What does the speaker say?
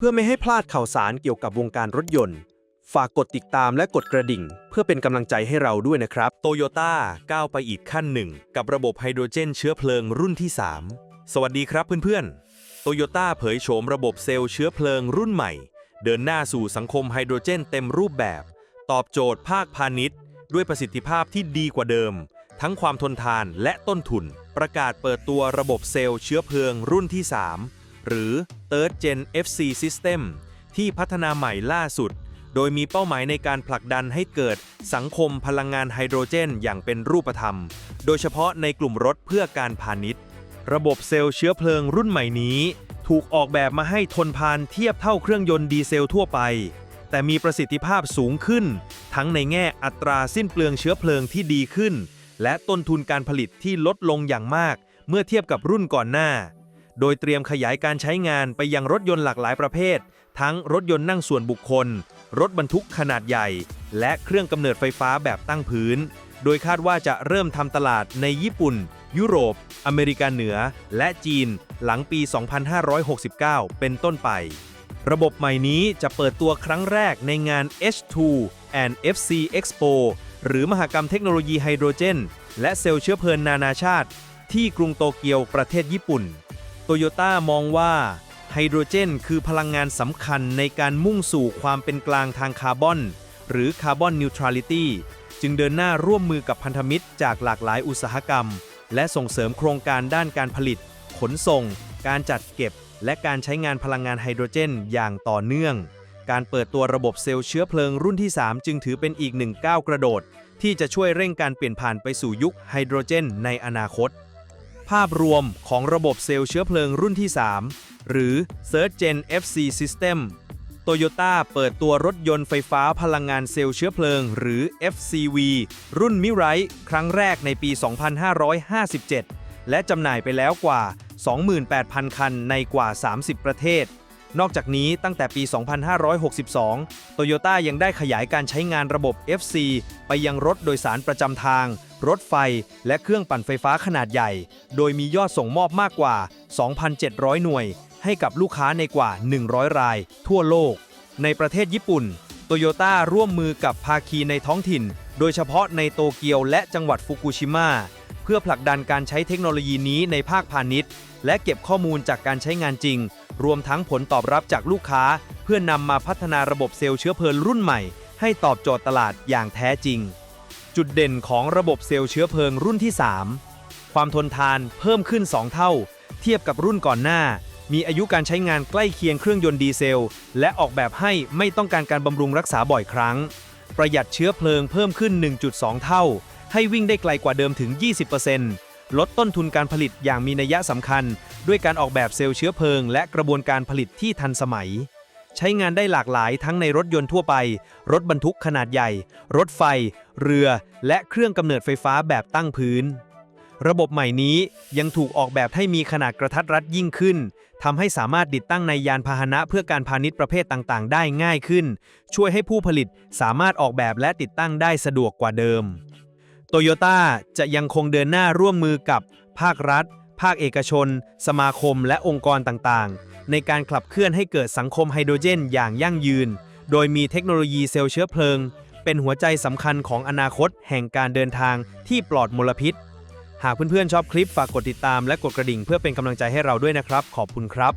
เพื่อไม่ให้พลาดข่าวสารเกี่ยวกับวงการรถยนต์ ฝากกดติดตามและกดกระดิ่ง เพื่อเป็นกำลังใจให้เราด้วยนะครับโตโยต้าก้าวไปอีกขั้นหนึ่ง กับระบบไฮโดรเจนเชื้อเพลิงรุ่นที่ 3 สวัสดีครับเพื่อนๆโตโยต้าเผยโฉมระบบเซลล์เชื้อเพลิงรุ่นใหม่ เดินหน้าสู่สังคมไฮโดรเจนเต็มรูปแบบ ตอบโจทย์ภาคพาณิชย์ ด้วยประสิทธิภาพที่ดีกว่าเดิม ทั้งความทนทานและต้นทุน ประกาศเปิดตัวระบบเซลล์เชื้อเพลิงรุ่นที่ 3 หรือ Third Gen FC System ที่พัฒนาใหม่ล่าสุด โดยมีเป้าหมายในการผลักดันให้เกิดสังคมพลังงานไฮโดรเจนอย่างเป็นรูปธรรม โดยเฉพาะในกลุ่มรถเพื่อการพาณิชย์ ระบบเซลล์เชื้อเพลิงรุ่นใหม่นี้ ถูกออกแบบมาให้ทนพานเทียบเท่าเครื่องยนต์ดีเซลทั่วไป แต่มีประสิทธิภาพสูงขึ้น ทั้งในแง่อัตราสิ้นเปลืองเชื้อเพลิงที่ดีขึ้น และต้นทุนการผลิตที่ลดลงอย่างมาก เมื่อเทียบกับรุ่นก่อนหน้า โดยเตรียมขยายการใช้งานไปยังรถยนต์หลากหลายประเภท ทั้งรถยนต์นั่งส่วนบุคคล รถบรรทุกขนาดใหญ่ และเครื่องกำเนิดไฟฟ้าแบบตั้งพื้น โดยคาดว่าจะเริ่มทำตลาดในญี่ปุ่น ยุโรป อเมริกาเหนือ และจีน หลังปี 2569 เป็นต้นไป ระบบใหม่นี้จะเปิดตัวครั้งแรกในงาน H2 and FC Expo หรือมหกรรมเทคโนโลยีไฮโดรเจน และเซลล์เชื้อเพลิงนานาชาติ ที่กรุงโตเกียวประเทศญี่ปุ่น โตโยต้ามองว่าไฮโดรเจนคือพลังงานสำคัญในการมุ่งสู่ความเป็นกลางทางคาร์บอน หรือคาร์บอนนิวทรัลิตี้จึงเดินหน้าร่วมมือกับพันธมิตรจากหลากหลายอุตสาหกรรม และส่งเสริมโครงการด้านการผลิต ขนส่ง การจัดเก็บ และการใช้งานพลังงานไฮโดรเจนอย่างต่อเนื่อง การเปิดตัวระบบเซลล์เชื้อเพลิงรุ่นที่ 3 จึงถือเป็นอีกหนึ่งก้าวกระโดด ที่จะช่วยเร่งการเปลี่ยนผ่านไปสู่ยุคไฮโดรเจนในอนาคต ภาพรวมของระบบเซลล์เชื้อเพลิงรุ่นที่ 3 หรือ Third Gen FC System โตโยต้าเปิดตัวรถยนต์ไฟฟ้าพลังงานเซลล์เชื้อเพลิง หรือ FCV รุ่นมิไรครั้งแรกในปี 2557 และจำหน่ายไปแล้วกว่า 28,000 คันในกว่า 30 ประเทศ นอกจากนี้ตั้งแต่ปี 2562 โตโยต้ายังได้ขยายการใช้งานระบบ FC ไปยังรถโดยสารประจำทาง รถไฟ และเครื่องปั่นไฟฟ้าขนาดใหญ่ โดยมียอดส่งมอบมากกว่า 2,700 หน่วย ให้กับลูกค้าในกว่า 100 ราย ทั่วโลก ในประเทศญี่ปุ่น โตโยต้าร่วมมือกับภาคีในท้องถิ่น โดยเฉพาะในโตเกียวและจังหวัดฟุกุชิมะเพื่อผลักดันการใช้เทคโนโลยีนี้ในภาคพาณิชย์ และเก็บข้อมูลจากการใช้งานจริง รวมทั้งผลตอบรับจากลูกค้า เพื่อนำมาพัฒนาระบบเซลล์เชื้อเพลิงรุ่นใหม่ ให้ตอบโจทย์ตลาดอย่างแท้จริง จุดเด่นของระบบเซลล์เชื้อเพลิงรุ่นที่ 3 ความทนทานเพิ่มขึ้น 2 เท่า เทียบกับรุ่นก่อนหน้า มีอายุการใช้งานใกล้เคียงเครื่องยนต์ดีเซล และออกแบบให้ไม่ต้องการการบำรุงรักษาบ่อยครั้ง ประหยัดเชื้อเพลิงเพิ่มขึ้น 1.2 เท่า ให้วิ่งได้ไกลกว่าเดิมถึง 20% ลดต้นทุนการผลิตอย่างมีนัยสำคัญ ด้วยการออกแบบเซลล์เชื้อเพลิง และกระบวนการผลิตที่ทันสมัย ใช้งานได้หลากหลายทั้งในรถยนต์ทั่วไป รถบรรทุกขนาดใหญ่ รถไฟ เรือ และเครื่องกำเนิดไฟฟ้าแบบตั้งพื้น ระบบใหม่นี้ยังถูกออกแบบให้มีขนาดกระทัดรัดยิ่งขึ้นทำให้สามารถติดตั้งในยานพาหนะเพื่อการพาณิชย์ประเภทต่างๆ ได้ง่ายขึ้น ช่วยให้ผู้ผลิตสามารถออกแบบและติดตั้งได้สะดวกกว่าเดิม โตโยต้าจะยังคงเดินหน้าร่วมมือกับภาครัฐ ภาคเอกชน สมาคมและองค์กรต่างๆ ในการขับเคลื่อนให้เกิดสังคมไฮโดรเจนอย่างยั่งยืน โดยมีเทคโนโลยีเซลล์เชื้อเพลิง เป็นหัวใจสำคัญของอนาคตแห่งการเดินทางที่ปลอดมลพิษ หากเพื่อนๆชอบคลิปฝากกดติดตามและกดกระดิ่งเพื่อเป็นกำลังใจให้เราด้วยนะครับ ขอบคุณครับ